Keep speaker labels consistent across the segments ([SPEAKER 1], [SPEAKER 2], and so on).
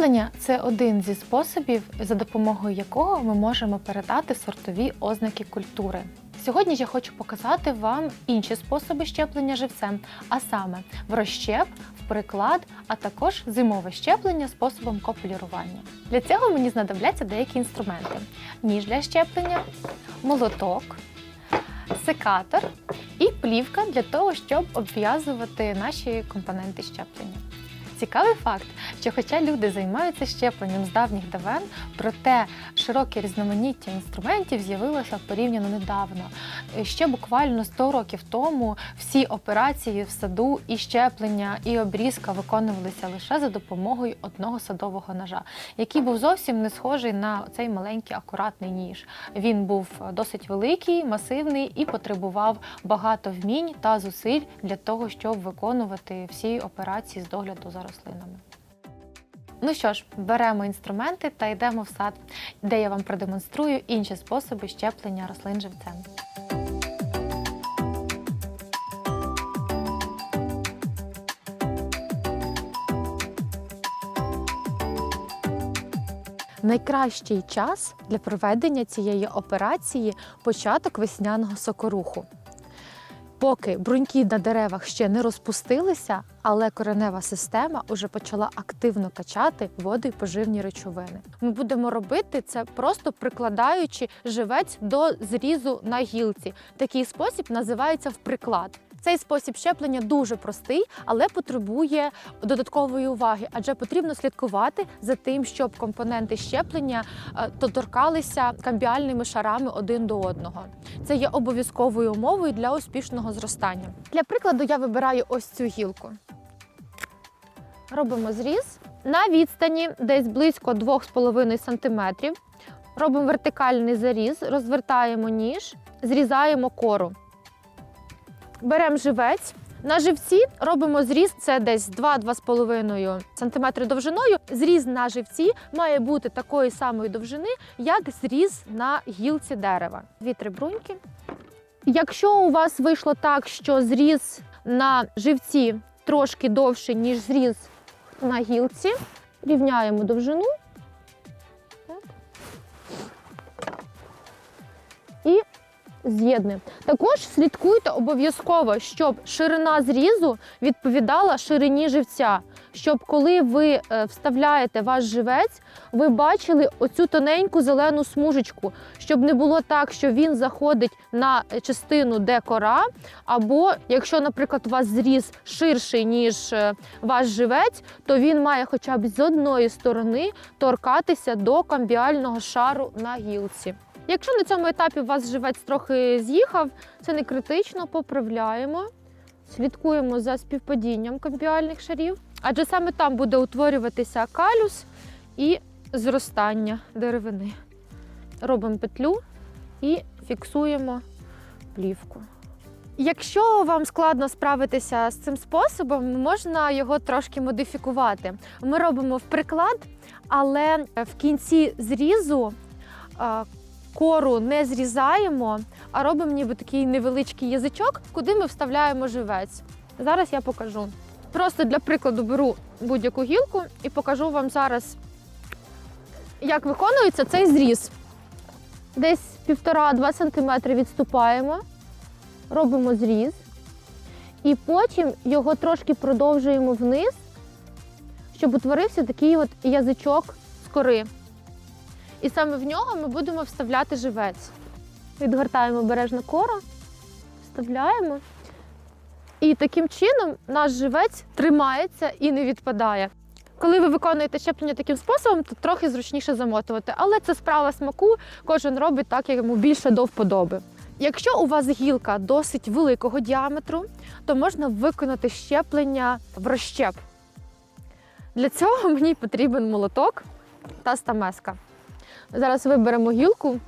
[SPEAKER 1] Щеплення це один зі способів, за допомогою якого ми можемо передати сортові ознаки культури. Сьогодні я хочу показати вам інші способи щеплення живцем, а саме в розщеп, в приклад, а також зимове щеплення способом копулірування. Для цього мені знадобляться деякі інструменти: ніж для щеплення, молоток, секатор і плівка для того, щоб обв'язувати наші компоненти щеплення. Цікавий факт, що хоча люди займаються щепленням з давніх давен, проте широке різноманіття інструментів з'явилося порівняно недавно. Ще буквально 100 років тому всі операції в саду і щеплення, і обрізка виконувалися лише за допомогою одного садового ножа, який був зовсім не схожий на цей маленький акуратний ніж. Він був досить великий, масивний і потребував багато вмінь та зусиль для того, щоб виконувати всі операції з догляду за рослинами. Ну що ж, беремо інструменти та йдемо в сад, де я вам продемонструю інші способи щеплення рослин живцем. Найкращий час для проведення цієї операції початок весняного сокоруху. Поки бруньки на деревах ще не розпустилися, але коренева система вже почала активно качати води і поживні речовини. Ми будемо робити це просто прикладаючи живець до зрізу на гілці. Такий спосіб називається вприклад. Цей спосіб щеплення дуже простий, але потребує додаткової уваги, адже потрібно слідкувати за тим, щоб компоненти щеплення е, доторкалися камбіальними шарами один до одного. Це є обов'язковою умовою для успішного зростання. Для прикладу я вибираю ось цю гілку. Робимо зріз на відстані десь близько 2,5 см. Робимо вертикальний заріз, розвертаємо ніж, зрізаємо кору. Беремо живець. На живці робимо зріз, це десь 2-2,5 см довжиною. Зріз на живці має бути такої самої довжини, як зріз на гілці дерева. Дві-три бруньки. Якщо у вас вийшло так, що зріз на живці трошки довший, ніж зріз на гілці, рівняємо довжину. З'єднуємо. Також слідкуйте обов'язково, щоб ширина зрізу відповідала ширині живця. Щоб коли ви е, вставляєте ваш живець, ви бачили оцю тоненьку зелену смужечку, щоб не було так, що він заходить на частину, де кора, або якщо, наприклад, у вас зріз ширший, ніж е, ваш живець, то він має хоча б з одної сторони торкатися до камбіального шару на гілці. Якщо на цьому етапі у вас живець трохи з'їхав, це не критично, поправляємо, слідкуємо за співпадінням камбіальних шарів, адже саме там буде утворюватися калюс і зростання деревини. Робимо петлю і фіксуємо плівку. Якщо вам складно справитися з цим способом, можна його трошки модифікувати. Ми робимо в приклад, але в кінці зрізу кору не зрізаємо, а робимо ніби такий невеличкий язичок, куди ми вставляємо живець. Зараз я покажу. Просто для прикладу беру будь-яку гілку і покажу вам зараз, як виконується цей зріз. Десь 1,5-2 см відступаємо, робимо зріз, і потім його трошки продовжуємо вниз, щоб утворився такий от язичок з кори. І саме в нього ми будемо вставляти живець. Відгортаємо обережно кору, вставляємо. І таким чином наш живець тримається і не відпадає. Коли ви виконуєте щеплення таким способом, то трохи зручніше замотувати. Але це справа смаку, кожен робить так, як йому більше до вподоби. Якщо у вас гілка досить великого діаметру, то можна виконати щеплення в розщеп. Для цього мені потрібен молоток та стамеска. Зараз виберемо гілку.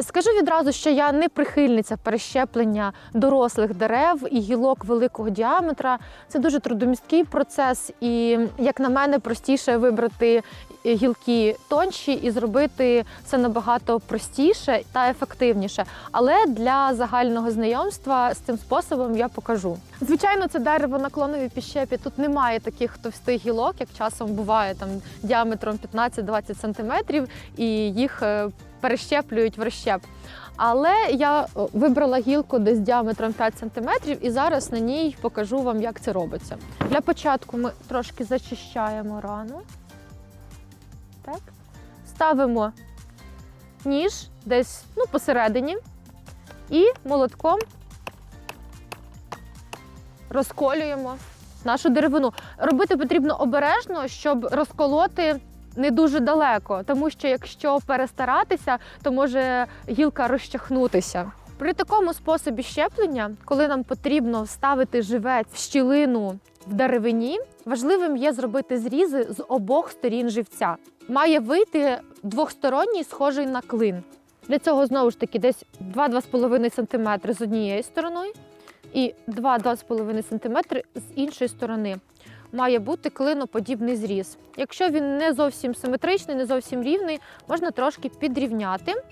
[SPEAKER 1] Скажу відразу, що я не прихильниця перещеплення дорослих дерев і гілок великого діаметра. Це дуже трудомісткий процес, і, як на мене, простіше вибрати гілки тонші і зробити це набагато простіше та ефективніше. Але для загального знайомства з цим способом я покажу. Звичайно, це дерево на клоновій піщепі. Тут немає таких товстих гілок, як часом буває там діаметром 15-20 см, і їх е, перещеплюють в розщеп. Але я вибрала гілку десь діаметром 5 см і зараз на ній покажу вам, як це робиться. Для початку ми трошки зачищаємо рану. Так. Ставимо ніж десь ну, посередині і молотком розколюємо нашу деревину. Робити потрібно обережно, щоб розколоти не дуже далеко, тому що якщо перестаратися, то може гілка розчахнутися. При такому способі щеплення, коли нам потрібно вставити живець в щілину в деревині, важливим є зробити зрізи з обох сторін живця. Має вийти двохсторонній, схожий на клин. Для цього знову ж таки десь 2-2,5 см з однієї сторони і 2-2,5 см з іншої сторони має бути клиноподібний зріз. Якщо він не зовсім симетричний, не зовсім рівний, можна трошки підрівняти.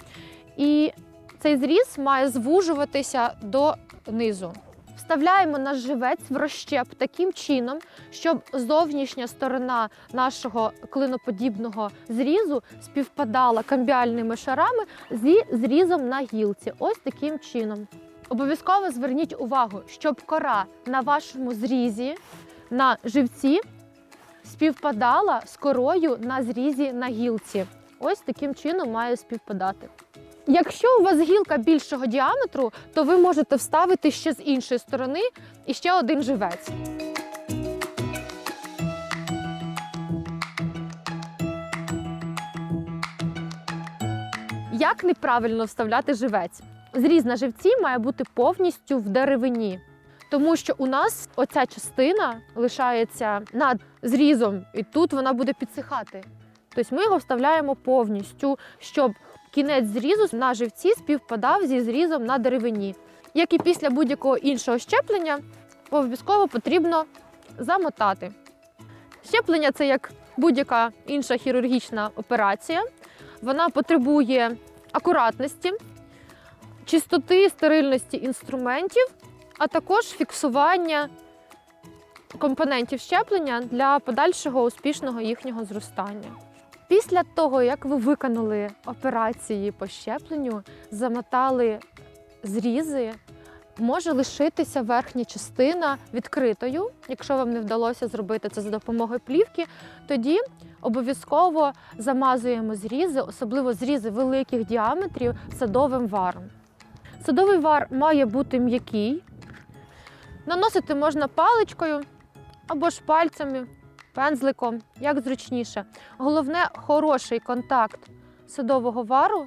[SPEAKER 1] І цей зріз має звужуватися до низу. Вставляємо наш живець в розщеп таким чином, щоб зовнішня сторона нашого клиноподібного зрізу співпадала камбіальними шарами зі зрізом на гілці. Ось таким чином. Обов'язково зверніть увагу, щоб кора на вашому зрізі на живці співпадала з корою на зрізі на гілці. Ось таким чином має співпадати. Якщо у вас гілка більшого діаметру, то ви можете вставити ще з іншої сторони і ще один живець. Як неправильно вставляти живець? Зріз на живці має бути повністю в деревині. Тому що у нас оця частина лишається над зрізом, і тут вона буде підсихати. Тобто ми його вставляємо повністю, щоб кінець зрізу на живці співпадав зі зрізом на деревині. Як і після будь-якого іншого щеплення, обов'язково потрібно замотати. Щеплення це як будь-яка інша хірургічна операція. Вона потребує акуратності, чистоти, стерильності інструментів а також фіксування компонентів щеплення для подальшого успішного їхнього зростання. Після того, як ви виконали операції по щепленню, замотали зрізи, може лишитися верхня частина відкритою. Якщо вам не вдалося зробити це за допомогою плівки, тоді обов'язково замазуємо зрізи, особливо зрізи великих діаметрів садовим варом. Садовий вар має бути м'який, Наносити можна паличкою або ж пальцями, пензликом, як зручніше. Головне хороший контакт садового вару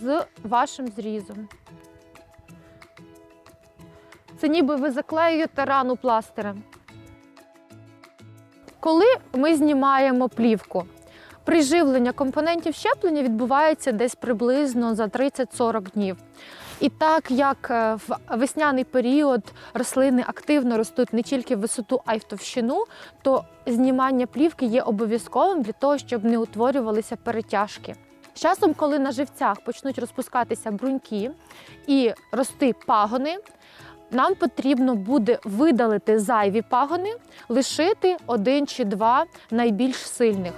[SPEAKER 1] з вашим зрізом. Це ніби ви заклеюєте рану пластирем. Коли ми знімаємо плівку, приживлення компонентів щеплення відбувається десь приблизно за 30-40 днів. І так як е, в весняний період рослини активно ростуть не тільки в висоту, а й в товщину, то знімання плівки є обов'язковим для того, щоб не утворювалися перетяжки. З часом, коли на живцях почнуть розпускатися бруньки і рости пагони, нам потрібно буде видалити зайві пагони, лишити один чи два найбільш сильних.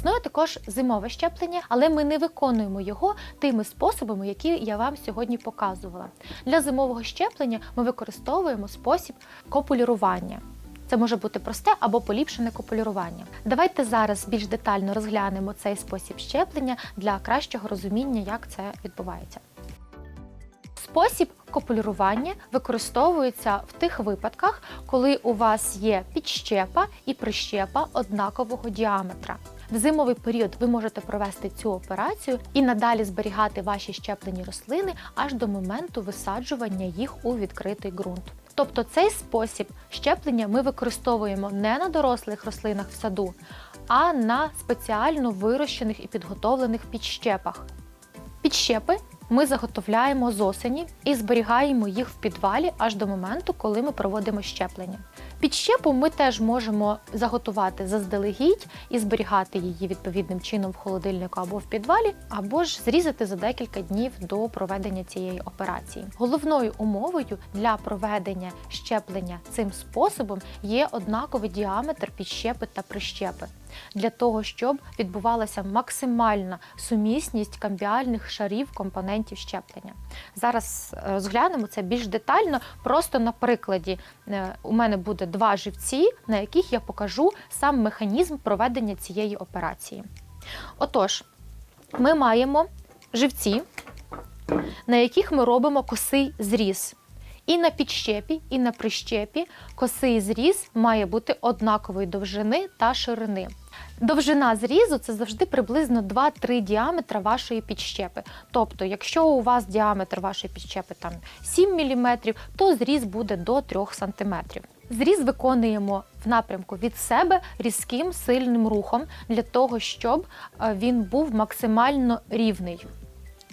[SPEAKER 1] Існує також зимове щеплення, але ми не виконуємо його тими способами, які я вам сьогодні показувала. Для зимового щеплення ми використовуємо спосіб копулірування. Це може бути просте або поліпшене копулювання. Давайте зараз більш детально розглянемо цей спосіб щеплення для кращого розуміння, як це відбувається. Спосіб копулювання використовується в тих випадках, коли у вас є підщепа і прищепа однакового діаметра. В зимовий період ви можете провести цю операцію і надалі зберігати ваші щеплені рослини аж до моменту висаджування їх у відкритий ґрунт. Тобто цей спосіб щеплення ми використовуємо не на дорослих рослинах в саду, а на спеціально вирощених і підготовлених підщепах. Підщепи ми заготовляємо з осені і зберігаємо їх в підвалі аж до моменту, коли ми проводимо щеплення. Підщепу ми теж можемо заготувати заздалегідь і зберігати її відповідним чином в холодильнику або в підвалі, або ж зрізати за декілька днів до проведення цієї операції. Головною умовою для проведення щеплення цим способом є однаковий діаметр підщепи та прищепи. Для того щоб відбувалася максимальна сумісність камбіальних шарів компонентів щеплення. Зараз е, розглянемо це більш детально. Просто на прикладі Е, у мене буде два живці, на яких я покажу сам механізм проведення цієї операції. Отож, ми маємо живці, на яких ми робимо косий зріз. І на підщепі, і на прищепі косий зріз має бути однакової довжини та ширини. Довжина зрізу це завжди приблизно 2-3 діаметра вашої підщепи. Тобто, якщо у вас діаметр вашої підщепи там 7 мм, то зріз буде до 3 см. Зріз виконуємо в напрямку від себе різким сильним рухом для того, щоб е, він був максимально рівний.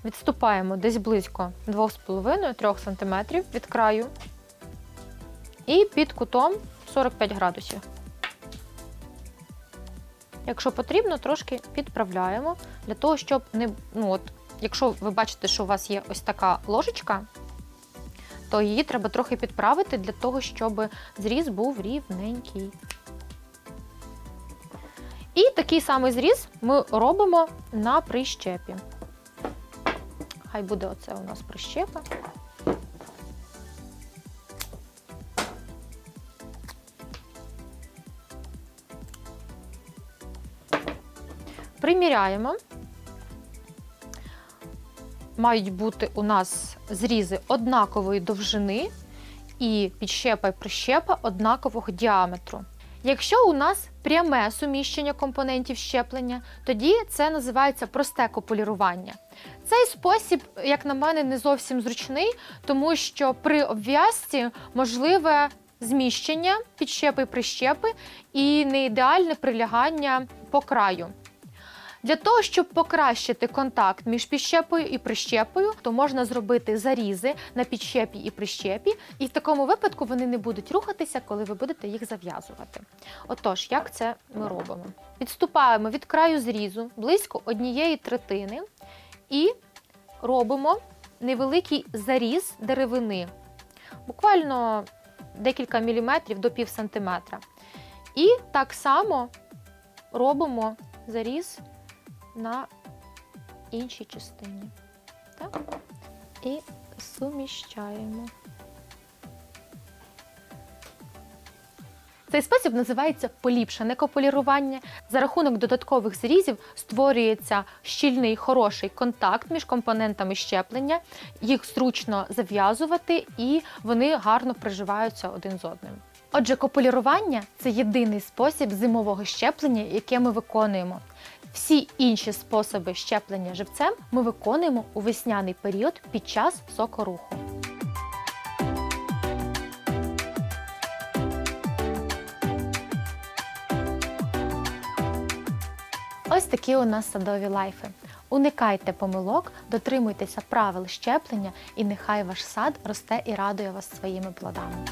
[SPEAKER 1] Відступаємо десь близько 2,5-3 см від краю і під кутом 45 градусів. Якщо потрібно, трошки підправляємо для того, щоб не. ну от, Якщо ви бачите, що у вас є ось така ложечка, то її треба трохи підправити для того, щоб зріз був рівненький. І такий самий зріз ми робимо на прищепі. Хай буде оце у нас прищепа. Приміряємо. Мають бути у нас зрізи однакової довжини і підщепа і прищепа однакового діаметру. Якщо у нас пряме суміщення компонентів щеплення, тоді це називається просте копулірування. Цей спосіб, як на мене, не зовсім зручний, тому що при обв'язці можливе зміщення підщепи і прищепи і не ідеальне прилягання по краю. Для того, щоб покращити контакт між підщепою і прищепою, то можна зробити зарізи на підщепі і прищепі, і в такому випадку вони не будуть рухатися, коли ви будете їх зав'язувати. Отож, як це ми робимо? Відступаємо від краю зрізу близько однієї третини і робимо невеликий заріз деревини, буквально декілька міліметрів до пів сантиметра. І так само робимо заріз на іншій частині. Так? І суміщаємо. Цей спосіб називається поліпшене кополірування. За рахунок додаткових зрізів створюється щільний хороший контакт між компонентами щеплення, їх зручно зав'язувати і вони гарно приживаються один з одним. Отже, кополірування це єдиний спосіб зимового щеплення, яке ми виконуємо. Всі інші способи щеплення живцем ми виконуємо у весняний період під час сокоруху. Ось такі у нас садові лайфи. Уникайте помилок, дотримуйтеся правил щеплення, і нехай ваш сад росте і радує вас своїми плодами.